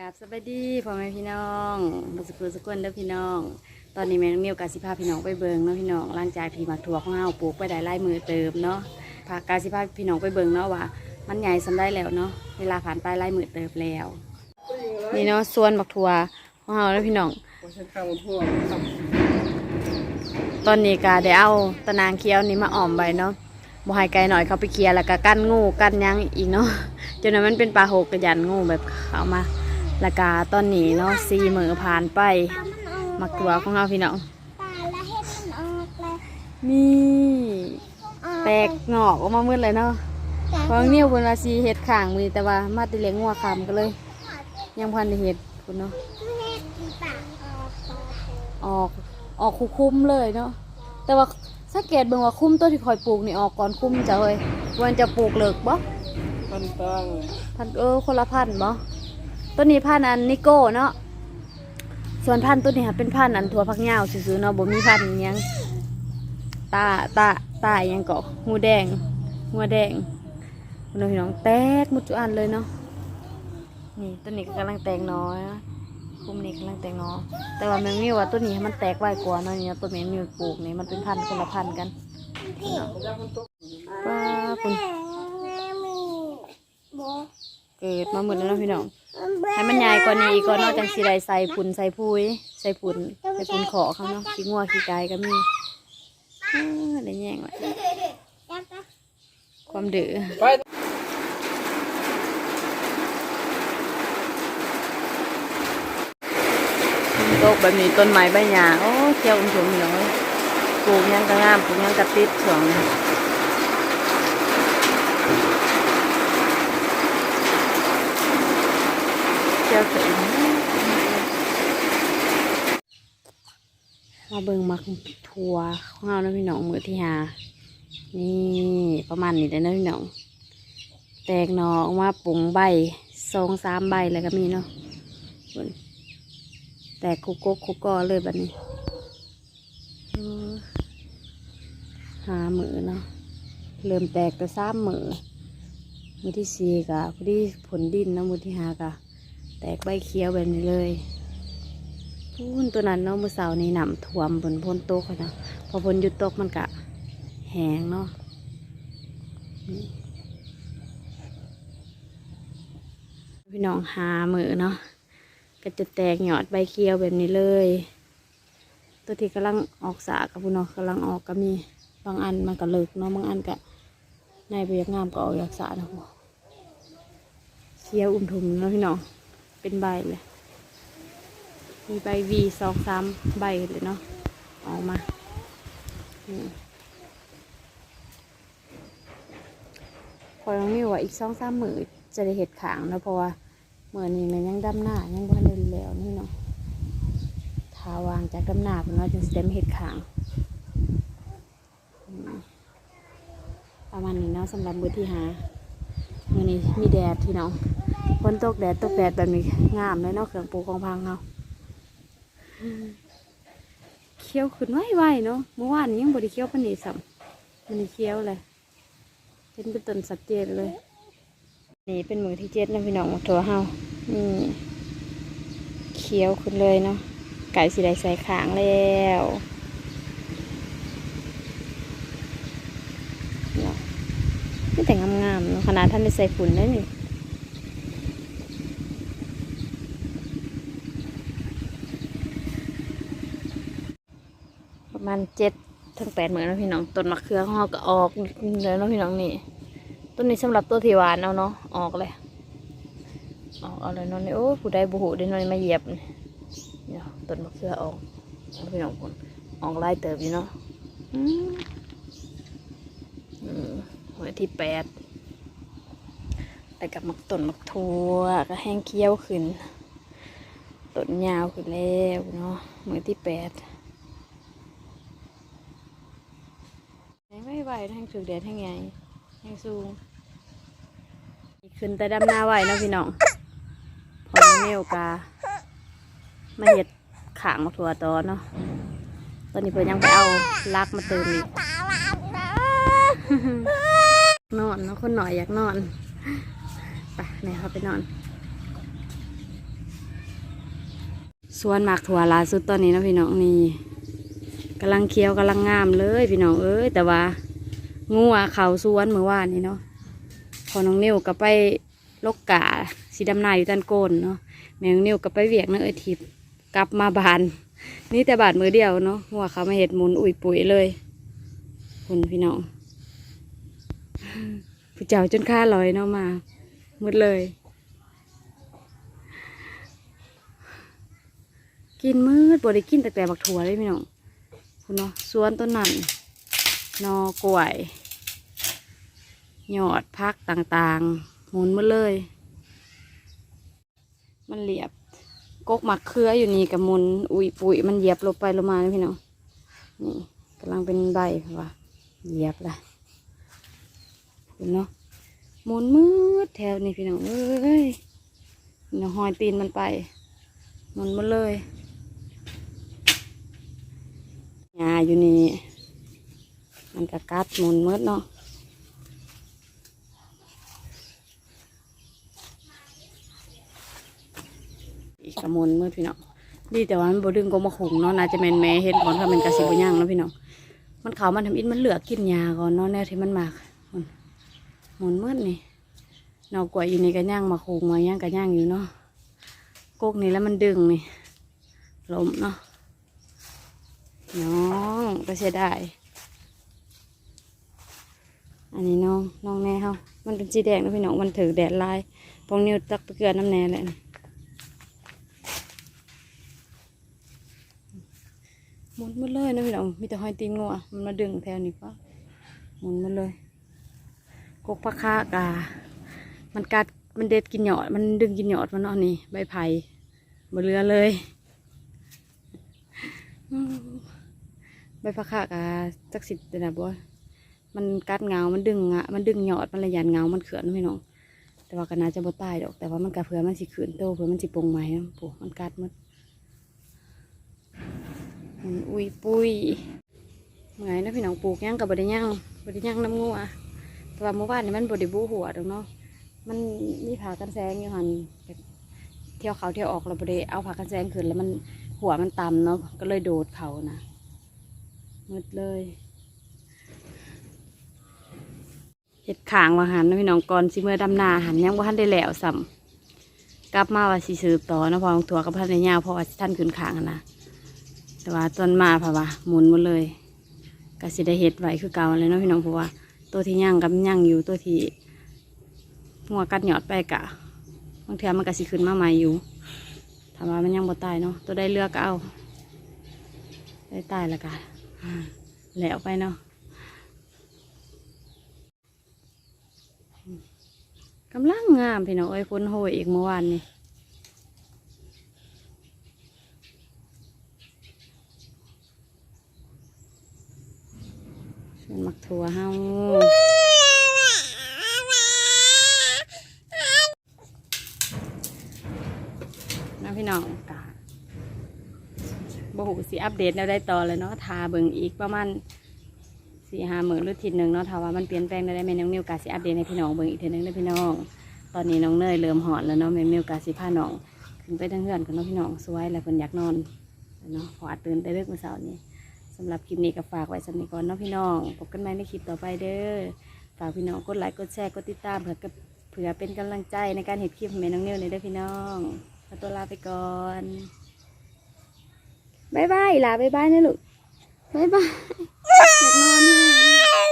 กราบสวัสดีพ่อแม่พี่น้องบุษกุลสกุลเด้อพี่น้อง ตอนนี้แม่งมีโอกาสสิพาพี่น้องไปเบิงเนาะพี่น้องหลังจากที่หมักถั่วของเฮาปลูกไปได้ไล่มือเติมเนาะพากาสิพาพี่น้องไปเบิงเนาะว่า มันใหญ่สำได้แล้วเนาะเวลาผ่านไปไล่มือเติมแล้วนี่เนาะส่วนหมักถั่วของเฮาแล้วพี่น้องตอนนี้ก็ได้เอาตะนางเคี้ยวนี่มาอ่อมไว้เนาะบ่ให้ไกลหน่อยเขาไปเคลียร์แล้วก็กั้นงูกั้นยังอีกเนาะจนนั้นมันเป็นปลาหกกระยันงูแบบเขามา แล้วก็ตอนนี้เนาะซีมือผ่านไป มักตัวของเราพี่น้องตาละเห็ดมันออกเลยนี่แตกงอกออกมามืดเลยเนาะเพราะเนี่ยวบนราซีเห็ดข่างมือแต่ว่ามาติเลี้ยงงัวคำก็เลย ยังพันได้เห็ดคุณเนาะเห็ดที่ปากออกออกออกคุคุ้มๆเลยเนาะแต่ว่าสังเกตเบิ่งว่าคุ้มตัวที่คอยปลูกนี่ออกก่อนคุ้มจะเลยวันจะปลูกเลิกบ่พันตั้งพันเออคนละพันธุ์บ่ ต้นนี้พันธุ์อันนิโก้เนาะส่วนพันธุ์ต้นนี้ค่ะเป็นพันธุ์อันถั่วพักเหย้าซื่อๆเนาะบ่มีพันธุ์อิหยังตาตาตาอิหยังเกาะงูแดงงูแดงน้องพี่น้องแตกหมดจุอันเลยเนาะนี่ต้นนี้กำลังแตกน้อยคุมนี้กำลังแตกน้อยแต่ว่าแมงมิวว่าต้นนี้มันแตกไวกว่าเนาะนี่ต้นแมงมิวปลูกนี่มันเป็นพันธุ์คนละพันธุ์กันพี่ว้าคุณเกิดมาหมดแล้วเนาะพี่น้อง ให้มันใหญ่กว่านี้อีกก็นอกจากสีใดใส่ปุ่นใส่พุยใส่ปุ่นใส่ปุ่นขอเขาเนาะขี้งัวขี้ไก่ก็มีเออได้แย่งไว้ความดื้อโตกแบบนี้ต้นไม้ใบหญ้าโอ้เที่ยวอุ้มชมพี่น้องเอ้ยปลูกยังก็งามปลูกยังก็ติดช่วงนี้ียวถึงมาเบิ่งมักทัวของเราเนาะพี่น้องมือที่หา นี่ประมาณนี้เลยนะพี่น้อง แตกหนอออกมาปรุงใบสองสามใบแล้วก็มีเนาะแตกคุกกกคุกกอเลยแบบนี้เออหามือเนาะ เริ่มแตกแต่สามมือมือที่สี่กะพอดีผลดินนะมือที่หากะ แตกใบเขียวแบบนี้เลยพูนตัวนั้นเนาะมือเสาร์นี่หนำท่วมบนพ้นโต๊ะเขาเนาะพอพ้นหยุดตกมันกะแหงเนาะพี่น้องหามือเนาะก็จะแตกหยอดใบเขียวแบบนี้เลย ตัวที่กำลังออกสากับพี่น้องกำลังออกก็มีบางอันมันก็เลิกเนาะบางอันก็ในใบยักงามก็ออกจากสาเนาะเขียวอุ่มทุมเนาะพี่น้อง เป็นใบเลย มีใบวีสองสามใบเลยเนาะออกมาอืมพอน้องมิวว่าอีกสองสามมือจะได้เห็ดขางแล้วเพราะว่าเมื่อนี้มันยังดำหน้ายังบ่ทันได้แล้วนี่เนาะทาวางจากดำหน้าเป็นว่าจึงสิได้มเห็ดขางประมาณนี้เนาะสำหรับมือที่หามื่อนี้มีแดดที่เนาะ ฝนตกแดดตกแดดแบบนี้งามเลยเนาะเครื่องปลูกของพังเนาเคี้ยวขึ้นไวๆเนาะเมื่อวานนี้ยังบไดิเคี้ยวปนีสัมมันเคี้ยวเลยเห็นเป็นต้นสัดเจนเลย นี่เป็นมือที่เจ็ดนะพี่น้องตัวเฮานี่เคี้ยวขึ้นเลยเนาะไก่สีได้ใส่ขางแล้วนี่แต่งงามๆขนาดท่านได้ใส่ฝุ่นได้นี่ ประมาณเจ็ดถึงแปดหมื่นนะพี่น้องต้นมะเขือของเราก็ออกเลยนะพี่น้องนี่ต้นนี้สำหรับตัวที่หวานเอาเนาะออกเลยออกเอาเลยนาะนี่โอ้ผู้ใดบุหูได้นอนมาเหยียบเนี่เนาะต้นมะเขือออกเอาพี่น้องคนออกไล่เติบอยู่เนาะอืมอืมหัวที่แปดไปกับมักต้นมักทัวก็แห้งเคี้ยวขึ้นต้นยาวขึ้นแล้วเนาะมือที่แปด ไม่ไหว ทั้งถือแดดทั้งไงทั้งสูงขึ้นแต่ดำหน้าไหวนะพี่น้องพอเมลกามาเห็ดขางมาถั่วตอนเนาะตอนนี้เพิ่นยังไปเอาลักมาเติมอีกนอนเนาะคนหน่อยอยากนอนไปไหนเขาไปนอนสวนหมากถั่วลาสุดตอนนี้นะพี่น้องนี่กำลังเคี้ยวกำลังงามเลยพี่น้องเอ้ยแต่ว่า งัวเขาสวนเมื่อวานนี้เนาะพอน้องนิวก็ไปลกกาสีดำนายอยู่ตันโกนเนาะแม่งนิวก็ไปเวียกเนะเอทิพกลับมาบาน นี่แต่บาดมือเดียวเนาะงัวเขามาเห็ดหมุนอุ่ยปุ๋ยเลยคุณพี่น้องผู้เจ้าจนค่าลอยเนาะมาหมดเลย กินมืดบ่ได้กินแต่แต่บักถั่วเลยพี่น้องคุณเนาะสวนต้นนั้น นอกล้วยยอดพักต่างๆ หมุนมาเลย มันเหลียบกกหมักเครืออยู่นี่กับมุนอุยปุ๋ยมันเหยียบลงไปลงมาพี่น้องนี่กำลังเป็นใบว่าเหยียบละคุณเนาะหมุนมืดแถวนี้พี่น้องเอ้ยเนาะหอยตีนมันไปหมุนมาเลยหญ้าอยู่นี่ มันก็กัดหมุนหมดเนาะอีกกระมุนมืดพี่น้องดีแต่ว่ามันบดึงก็มาขุงเนาะน่าจะแมนแม่เห็นก่อนค่ะมันกระสิบย่างเนาะพี่น้องมันเขามันทำอินมันเหลือกินยาก่อนเนาะแนวที่มันมากหมุนหมุนมืดนี่นอกกว่าอยู่ในี่ก็ย่างมาขุงมาย่างก็ย่างอยู่เนาะกกนี่แล้วมันดึงนี่ล้มเนาะน้องก็เสียดาย อันนี้น้องน้องแน่เฮามันเป็นสีแดงนะพี่น้องมันถือแดดลายพองนิ้วตักตะเกียบน้ำแน่แหละหมุนหมดเลยนะพี่น้องมีแต่หอยตีนงัวมันมาดึงแถวนี้ปะหมุนหมดเลยกกปลาคากามันกัดมันเด็ดกินหยอด มันดึงกินหยอดมันนาะนี่ใบไผ่บเรือเลยใบผักขากะจักสิบเดือนบ่ มันกัดเงา มันดึงงะมันดึงยอด มันระยันเงา มันเขื่อนพี่น้อง แต่ว่าก็น่าจะบ่ตายดอก แต่ว่ามันกระเผื่อมันสิขืนโตเผื่อมันสิปงใหมปู่มันกัดมดมันอุ้ยปุ้ยเมื่อยนะพี่น้องปลูกย่างกับบดย่างบดย่างน้ำงัวแต่ว่าเมื่อวานนี่มันบดบูหัวดอกเนาะ มันมีผากันแซงอยู่หันเที่ยวเขาเที่ยวออกเราบดเอาผากันแซงขึ้นแล้วมันหัวมันต่ำเนาะ ก็เลยโดดเขานะมืดเลย เห็ดขางว่าหันนะพี่น้องก่อนสิเมื่อดำนาหันยังว่าท่านได้แล้วสัมกลับมาว่าสิสืบต่อนะพอของถั่วกับพันในยาวพราะว่าท่านขึ้นขางนะแต่ว่าตอนมาเพราะว่าหมุนหมดเลยก็สิได้เห็ดไว้คือเก่าเลยเนาะพี่น้องเพราะว่าตัวที่ย่างกับย่างอยู่ตัวที่หัวกัดหยอดไปกะบางเทีมันก็สิขึ้นมาใหม่อยู่ถามว่ามันยังบ่ตายเนาะตัวได้เลือกก็เอาได้ตายล้วกันแล้วไปเนาะ กำลังงามพี่น้องเอ้ยพ้นโหยอีกเมื่อวานนี่ส่วนมักถั่วเฮานะพี่น้องกาบหูสีอัปเดตแล้วได้ต่อเลยเนาะทาเบิ่งอีกประมาณ สี่ห้าหมื่นหรือทีหนึ่งเนาะถ้าว่ามันเปลี่ยนแปลงได้แม่น้องนิวกาสิอัปเดตให้พี่น้องเบิ่งอีกทีนึงเด้พี่น้อง ตอนนี้น้องเนยเริ่มหอนแล้วเนาะแม่นิวกาสิพาน้องขึ้นไปทางเฮือนกันเนาะพี่น้องสวยแล้วเพิ่นอยากนอนเนาะเพออาจตื่นได้เลิกเมื่อเช้านี้สำหรับคลิปนี้ก็ฝากไว้สำหรับก่อนเนาะพี่น้องพบกันใหม่ในคลิปต่อไปเด้อฝากพี่น้องกดไลค์กดแชร์กดติดตามเผื่อกับเผื่อเป็นกำลังใจในการเห็นคลิปของแม่น้องนิวในเด้อพี่น้องขอตัวลาไปก่อนบายบายลาบายบายนะลูก บ๊ายบายอยากนอนแห้